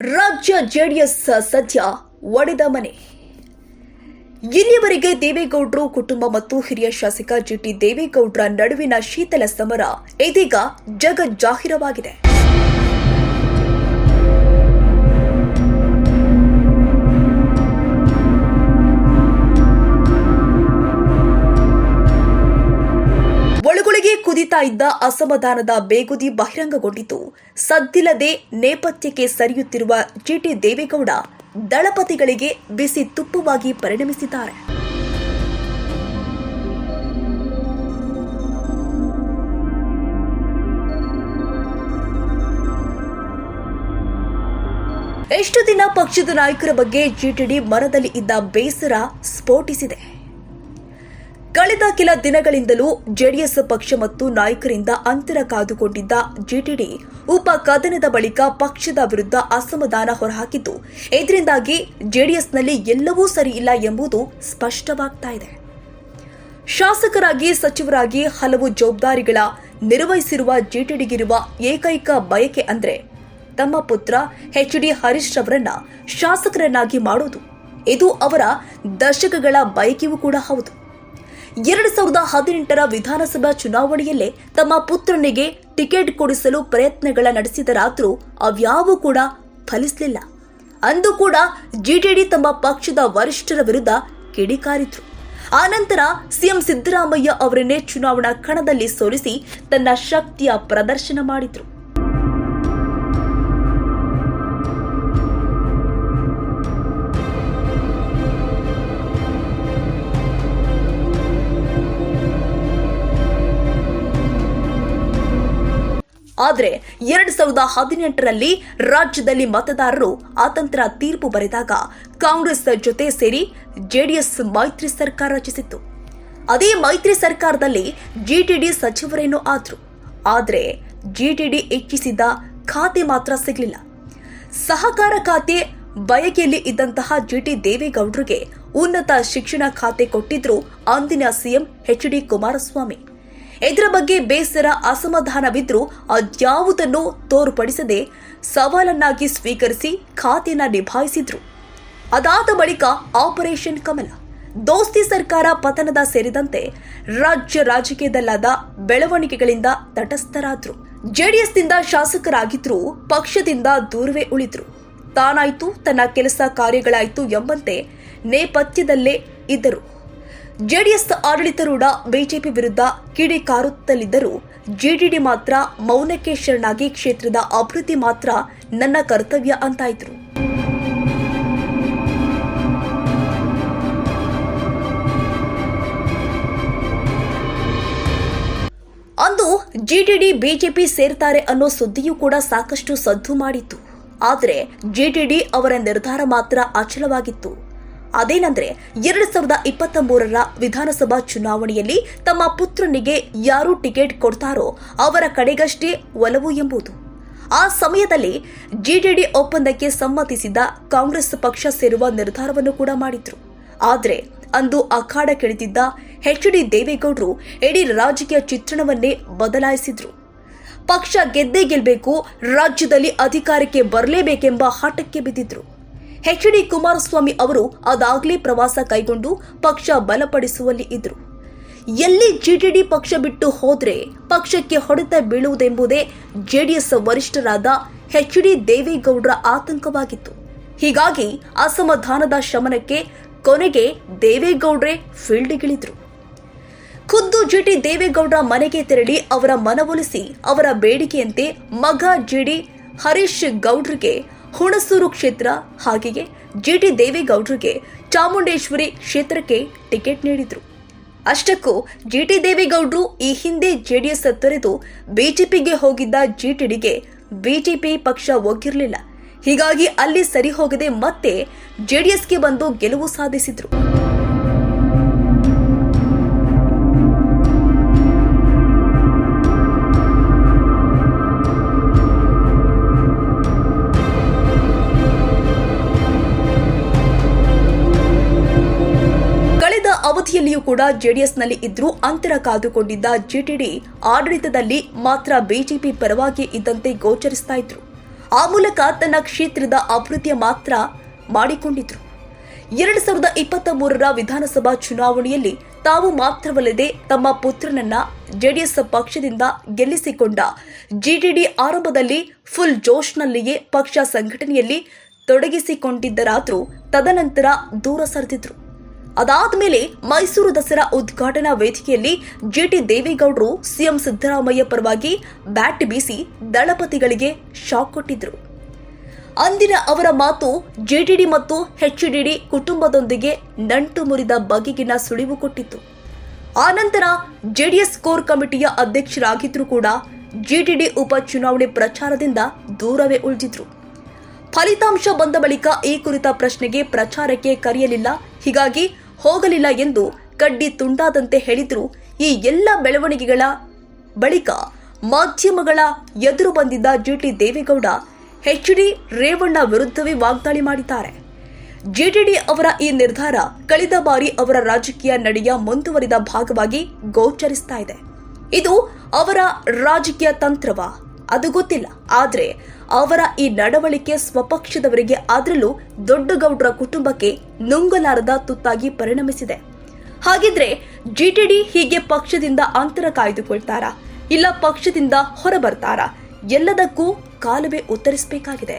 ರಾಜ್ಯ ಜೆಡಿಎಸ್ ಸದ್ಯ ಒಡೆದ ಮನೆ. ಇಲ್ಲಿಯವರೆಗೆ ದೇವೇಗೌಡರು ಕುಟುಂಬ ಮತ್ತು ಹಿರಿಯ ಶಾಸಕ ಜಿಟಿ ದೇವೇಗೌಡರ ನಡುವಿನ ಶೀತಲ ಸಮರ ಇದೀಗ ಜಗಜ್ಜಾಹಿರವಾಗಿದೆ. ಕುದಿತಾ ಇದ್ದ ಅಸಮಾಧಾನದ ಬೇಗುದಿ ಬಹಿರಂಗಗೊಂಡಿತು. ಸದ್ದಿಲ್ಲದೆ ನೇಪಥ್ಯಕ್ಕೆ ಸರಿಯುತ್ತಿರುವ ಜಿಟಿ ದೇವೇಗೌಡ ದಳಪತಿಗಳಿಗೆ ಬಿಸಿ ತುಪ್ಪವಾಗಿ ಪರಿಣಮಿಸಿದ್ದಾರೆ. ಎಷ್ಟು ದಿನ ಪಕ್ಷದ ನಾಯಕರ ಬಗ್ಗೆ ಜಿಟಿಡಿ ಮನದಲ್ಲಿ ಇದ್ದ ಬೇಸರ ಸ್ಫೋಟಿಸಿದೆ. ಕಳೆದ ಕೆಲ ದಿನಗಳಿಂದಲೂ ಜೆಡಿಎಸ್ ಪಕ್ಷ ಮತ್ತು ನಾಯಕರಿಂದ ಅಂತರ ಕಾದುಕೊಂಡಿದ್ದ ಜಿಟಿಡಿ ಉಪ ಕದನದ ಬಳಿಕ ಪಕ್ಷದ ವಿರುದ್ಧ ಅಸಮಾಧಾನ ಹೊರಹಾಕಿದ್ದು ಇದರಿಂದಾಗಿ ಜೆಡಿಎಸ್ನಲ್ಲಿ ಎಲ್ಲವೂ ಸರಿಯಿಲ್ಲ ಎಂಬುದು ಸ್ಪಷ್ಟವಾಗ್ತಾ ಇದೆ. ಶಾಸಕರಾಗಿ ಸಚಿವರಾಗಿ ಹಲವು ಜವಾಬ್ದಾರಿಗಳ ನಿರ್ವಹಿಸಿರುವ ಜಿಟಿಡಿಗಿರುವ ಏಕೈಕ ಬಯಕೆ ಅಂದರೆ ತಮ್ಮ ಪುತ್ರ ಎಚ್ ಡಿ ಹರೀಶ್ ರವರನ್ನ ಶಾಸಕರನ್ನಾಗಿ ಮಾಡೋದು. ಇದು ಅವರ ದಶಕಗಳ ಬಯಕೆಯೂ ಕೂಡ ಹೌದು. ಎರಡು ಸಾವಿರದ ಹದಿನೆಂಟರ ವಿಧಾನಸಭಾ ಚುನಾವಣೆಯಲ್ಲೇ ತಮ್ಮ ಪುತ್ರನಿಗೆ ಟಿಕೆಟ್ ಕೊಡಿಸಲು ಪ್ರಯತ್ನಗಳ ನಡೆಸಿದರಾದರೂ ಅವ್ಯಾವೂ ಕೂಡ ಫಲಿಸಲಿಲ್ಲ. ಅಂದು ಕೂಡ ಜಿಟಿಡಿ ತಮ್ಮ ಪಕ್ಷದ ವರಿಷ್ಠರ ವಿರುದ್ಧ ಕಿಡಿಕಾರಿದ್ರು. ಆನಂತರ ಸಿಎಂ ಸಿದ್ದರಾಮಯ್ಯ ಅವರನ್ನೇ ಚುನಾವಣಾ ಕಣದಲ್ಲಿ ಸೋಲಿಸಿ ತನ್ನ ಶಕ್ತಿಯ ಪ್ರದರ್ಶನ ಮಾಡಿದ್ರು. ಆದರೆ ಎರಡ್ ಸಾವಿರದ ಹದಿನೆಂಟರಲ್ಲಿ ರಾಜ್ಯದಲ್ಲಿ ಮತದಾರರು ಅತಂತ್ರ ತೀರ್ಪು ಬರೆದಾಗ ಕಾಂಗ್ರೆಸ್ ಜೊತೆ ಸೇರಿ ಜೆಡಿಎಸ್ ಮೈತ್ರಿ ಸರ್ಕಾರ ರಚಿಸಿತ್ತು. ಅದೇ ಮೈತ್ರಿ ಸರ್ಕಾರದಲ್ಲಿ ಜಿಟಿಡಿ ಸಚಿವರೇನೋ ಆದ್ರು. ಆದರೆ ಜಿಟಿಡಿ ಇಚ್ಛಿಸಿದ ಖಾತೆ ಮಾತ್ರ ಸಿಗಲಿಲ್ಲ. ಸಹಕಾರ ಖಾತೆ ಬಯಕೆಯಲ್ಲಿ ಇದ್ದಂತಹ ಜಿಟಿ ದೇವೇಗೌಡರಿಗೆ ಉನ್ನತ ಶಿಕ್ಷಣ ಖಾತೆ ಕೊಟ್ಟಿದ್ರು ಅಂದಿನ ಸಿಎಂ ಎಚ್ ಡಿ ಕುಮಾರಸ್ವಾಮಿ. ಇದರ ಬಗ್ಗೆ ಬೇಸರ ಅಸಮಾಧಾನವಿದ್ರೂ ಅದ್ಯಾವುದನ್ನು ತೋರ್ಪಡಿಸದೆ ಸವಾಲನ್ನಾಗಿ ಸ್ವೀಕರಿಸಿ ಖಾತೆಯನ್ನ ನಿಭಾಯಿಸಿದ್ರು. ಅದಾದ ಬಳಿಕ ಆಪರೇಷನ್ ಕಮಲ, ದೋಸ್ತಿ ಸರ್ಕಾರ ಪತನದ ಸೇರಿದಂತೆ ರಾಜ್ಯ ರಾಜಕೀಯದಲ್ಲಾದ ಬೆಳವಣಿಗೆಗಳಿಂದ ತಟಸ್ಥರಾದ್ರು. ಜೆಡಿಎಸ್ನಿಂದ ಶಾಸಕರಾಗಿದ್ರು ಪಕ್ಷದಿಂದ ದೂರವೇ ಉಳಿದ್ರು. ತಾನಾಯ್ತು ತನ್ನ ಕೆಲಸ ಕಾರ್ಯಗಳಾಯ್ತು ಎಂಬಂತೆ ನೇಪಥ್ಯದಲ್ಲೇ ಇದ್ದರು. ಜೆಡಿಎಸ್ ಆಡಳಿತಾರೂಢ ಬಿಜೆಪಿ ವಿರುದ್ಧ ಕಿಡಿಕಾರುತ್ತಲಿದ್ದರೂ ಜೆಡಿಡಿ ಮಾತ್ರ ಮೌನಕ್ಕೆ ಶರಣಾಗಿ ಕ್ಷೇತ್ರದ ಅಭಿವೃದ್ಧಿ ಮಾತ್ರ ನನ್ನ ಕರ್ತವ್ಯ ಅಂತಾಯಿದ್ರು. ಅಂದು ಜೆಡಿಡಿ ಬಿಜೆಪಿ ಸೇರ್ತಾರೆ ಅನ್ನೋ ಸುದ್ದಿಯೂ ಕೂಡ ಸಾಕಷ್ಟು ಸದ್ದು ಮಾಡಿತ್ತು. ಆದರೆ ಜೆಡಿಡಿ ಅವರ ನಿರ್ಧಾರ ಮಾತ್ರ ಅಚಲವಾಗಿತ್ತು. ಅದೇನಂದ್ರೆ, ಎರಡ್ ಸಾವಿರದ ಇಪ್ಪತ್ತ ಮೂರರ ವಿಧಾನಸಭಾ ಚುನಾವಣೆಯಲ್ಲಿ ತಮ್ಮ ಪುತ್ರನಿಗೆ ಯಾರು ಟಿಕೆಟ್ ಕೊಡ್ತಾರೋ ಅವರ ಕಡೆಗಷ್ಟೇ ಒಲವು ಎಂಬುದು. ಆ ಸಮಯದಲ್ಲಿ ಜಿಡಿಡಿ ಒಪ್ಪಂದಕ್ಕೆ ಸಮ್ಮತಿಸಿದ ಕಾಂಗ್ರೆಸ್ ಪಕ್ಷ ಸೇರುವ ನಿರ್ಧಾರವನ್ನು ಕೂಡ ಮಾಡಿದ್ರು. ಆದರೆ, ಅಂದು ಅಖಾಡ ಕೆಳಿದಿದ್ದ ಎಚ್ ಡಿ ದೇವೇಗೌಡರು ಇಡೀ ರಾಜಕೀಯ ಚಿತ್ರಣವನ್ನೇ ಬದಲಾಯಿಸಿದ್ರು. ಪಕ್ಷ ಗೆದ್ದೇ ಗೆಲ್ಲಬೇಕು ರಾಜ್ಯದಲ್ಲಿ ಅಧಿಕಾರಕ್ಕೆ ಬರಲೇಬೇಕೆಂಬ ಹಠಕ್ಕೆ ಬಿದ್ದಿದ್ರು. ಎಚ್ ಡಿ ಕುಮಾರಸ್ವಾಮಿ ಅವರು ಅದಾಗಲೇ ಪ್ರವಾಸ ಕೈಗೊಂಡು ಪಕ್ಷ ಬಲಪಡಿಸುವಲ್ಲಿ ಇದ್ರು ಎಲ್ಲಿ ಜೆಡಿಡಿ ಪಕ್ಷ ಬಿಟ್ಟು ಹೋದ್ರೆ ಪಕ್ಷಕ್ಕೆ ಹೊಡೆತ ಬೀಳುವುದೆಂಬುದೇ ಜೆಡಿಎಸ್ ವರಿಷ್ಠರಾದ ಎಚ್ ಡಿ ದೇವೇಗೌಡರ ಆತಂಕವಾಗಿತ್ತು. ಹೀಗಾಗಿ ಅಸಮಾಧಾನದ ಶಮನಕ್ಕೆ ಕೊನೆಗೆ ದೇವೇಗೌಡ್ರೆ ಫೀಲ್ಡ್ಗಿಳಿದ್ರು. ಖುದ್ದು ಜೆಡಿ ದೇವೇಗೌಡರ ಮನೆಗೆ ತೆರಳಿ ಅವರ ಮನವೊಲಿಸಿ ಅವರ ಬೇಡಿಕೆಯಂತೆ ಮಗ ಜಿಡಿ ಹರೀಶ್ ಗೌಡ್ರಿಗೆ ಹುಣಸೂರು ಕ್ಷೇತ್ರ ಹಾಗೆಯೇ ಜಿಟಿ ದೇವೇಗೌಡರಿಗೆ ಚಾಮುಂಡೇಶ್ವರಿ ಕ್ಷೇತ್ರಕ್ಕೆ ಟಿಕೆಟ್ ನೀಡಿದ್ರು. ಅಷ್ಟಕ್ಕೂ ಜಿಟಿ ದೇವೇಗೌಡರು ಈ ಹಿಂದೆ ಜೆಡಿಎಸ್ ತೊರೆದು ಬಿಜೆಪಿಗೆ ಹೋಗಿದ್ದ ಜಿಟಿಡಿಗೆ ಬಿಜೆಪಿ ಪಕ್ಷ ಒಗ್ಗಿರಲಿಲ್ಲ. ಹೀಗಾಗಿ ಅಲ್ಲಿ ಸರಿ ಹೋಗದೆ ಮತ್ತೆ ಜೆಡಿಎಸ್ಗೆ ಬಂದು ಗೆಲುವು ಸಾಧಿಸಿದ್ರು. ಅವಧಿಯಲ್ಲಿಯೂ ಕೂಡ ಜೆಡಿಎಸ್ನಲ್ಲಿ ಇದ್ರೂ ಅಂತರ ಕಾದುಕೊಂಡಿದ್ದ ಜಿಟಿಡಿ ಆಡಳಿತದಲ್ಲಿ ಮಾತ್ರ ಬಿಜೆಪಿ ಪರವಾಗಿ ಇದ್ದಂತೆ ಗೋಚರಿಸ್ತಾ ಇದ್ರು. ಆ ಮೂಲಕ ತನ್ನ ಕ್ಷೇತ್ರದ ಅಭಿವೃದ್ಧಿಯ ಮಾತ್ರ ಮಾಡಿಕೊಂಡಿದ್ರು. ಎರಡು ಸಾವಿರದ ಇಪ್ಪತ್ತ ಮೂರರ ವಿಧಾನಸಭಾ ಚುನಾವಣೆಯಲ್ಲಿ ತಾವು ಮಾತ್ರವಲ್ಲದೆ ತಮ್ಮ ಪುತ್ರನನ್ನ ಜೆಡಿಎಸ್ ಪಕ್ಷದಿಂದ ಗೆಲ್ಲಿಸಿಕೊಂಡ ಜಿಟಿಡಿ ಆರಂಭದಲ್ಲಿ ಫುಲ್ ಜೋಶ್ನಲ್ಲಿಯೇ ಪಕ್ಷ ಸಂಘಟನೆಯಲ್ಲಿ ತೊಡಗಿಸಿಕೊಂಡಿದ್ದರಾದರೂ ತದನಂತರ ದೂರ ಸರಿದಿದ್ರು. ಅದಾದ್ಮೇಲೆ ಮೈಸೂರು ದಸರಾ ಉದ್ಘಾಟನಾ ವೇದಿಕೆಯಲ್ಲಿ ಜಿಟಿ ದೇವೇಗೌಡರು ಸಿಎಂ ಸಿದ್ದರಾಮಯ್ಯ ಪರವಾಗಿ ಬ್ಯಾಟ್ ಬೀಸಿ ದಳಪತಿಗಳಿಗೆ ಶಾಕ್ ಕೊಟ್ಟಿದ್ರು. ಅಂದಿನ ಅವರ ಮಾತು ಜೆಡಿಡಿ ಮತ್ತು ಹೆಚ್ಡಿಡಿ ಕುಟುಂಬದೊಂದಿಗೆ ನಂಟು ಮುರಿದ ಬಗೆಗಿನ ಸುಳಿವು ಕೊಟ್ಟಿತ್ತು. ಆನಂತರ ಜೆಡಿಎಸ್ ಕೋರ್ ಕಮಿಟಿಯ ಅಧ್ಯಕ್ಷರಾಗಿದ್ರೂ ಕೂಡ ಜಿಟಿಡಿ ಉಪಚುನಾವಣೆ ಪ್ರಚಾರದಿಂದ ದೂರವೇ ಉಳಿದಿದ್ರು. ಫಲಿತಾಂಶ ಬಂದ ಬಳಿಕ ಈ ಕುರಿತ ಪ್ರಶ್ನೆಗೆ ಪ್ರಚಾರಕ್ಕೆ ಕರೆಯಲಿಲ್ಲ. ಹೀಗಾಗಿ ಹೋಗಲಿಲ್ಲ ಎಂದು ಕಡ್ಡಿ ತುಂಡಾದಂತೆ ಹೇಳಿದ್ರು ಈ ಎಲ್ಲ ಬೆಳವಣಿಗೆಗಳ ಬಳಿಕ ಮಾಧ್ಯಮಗಳ ಎದುರು ಬಂದಿದ್ದ ಜಿಟಿ ದೇವೇಗೌಡ ಎಚ್ಡಿ ರೇವಣ್ಣ ವಿರುದ್ಧವೇ ವಾಗ್ದಾಳಿ ಮಾಡಿದ್ದಾರೆ. ಜೆಡಿಡಿ ಅವರ ಈ ನಿರ್ಧಾರ ಕಳೆದ ಬಾರಿ ಅವರ ರಾಜಕೀಯ ನಡೆಯ ಮುಂದುವರಿದ ಭಾಗವಾಗಿ ಗೋಚರಿಸ್ತಾ ಇದೆ. ಇದು ಅವರ ರಾಜಕೀಯ ತಂತ್ರವ, ಅದು ಗೊತ್ತಿಲ್ಲ. ಆದ್ರೆ ಅವರ ಈ ನಡವಳಿಕೆ ಸ್ವಪಕ್ಷದವರಿಗೆ ಅದರಲ್ಲೂ ದೊಡ್ಡಗೌಡರ ಕುಟುಂಬಕ್ಕೆ ನುಂಗಲಾರದ ತುತ್ತಾಗಿ ಪರಿಣಮಿಸಿದೆ. ಹಾಗಿದ್ರೆ ಜಿಟಿಡಿ ಹೀಗೆ ಪಕ್ಷದಿಂದ ಅಂತರ ಕಾಯ್ದುಕೊಳ್ತಾರಾ, ಇಲ್ಲ ಪಕ್ಷದಿಂದ ಹೊರಬರ್ತಾರಾ, ಎಲ್ಲದಕ್ಕೂ ಕಾಲವೇ ಉತ್ತರಿಸಬೇಕಾಗಿದೆ.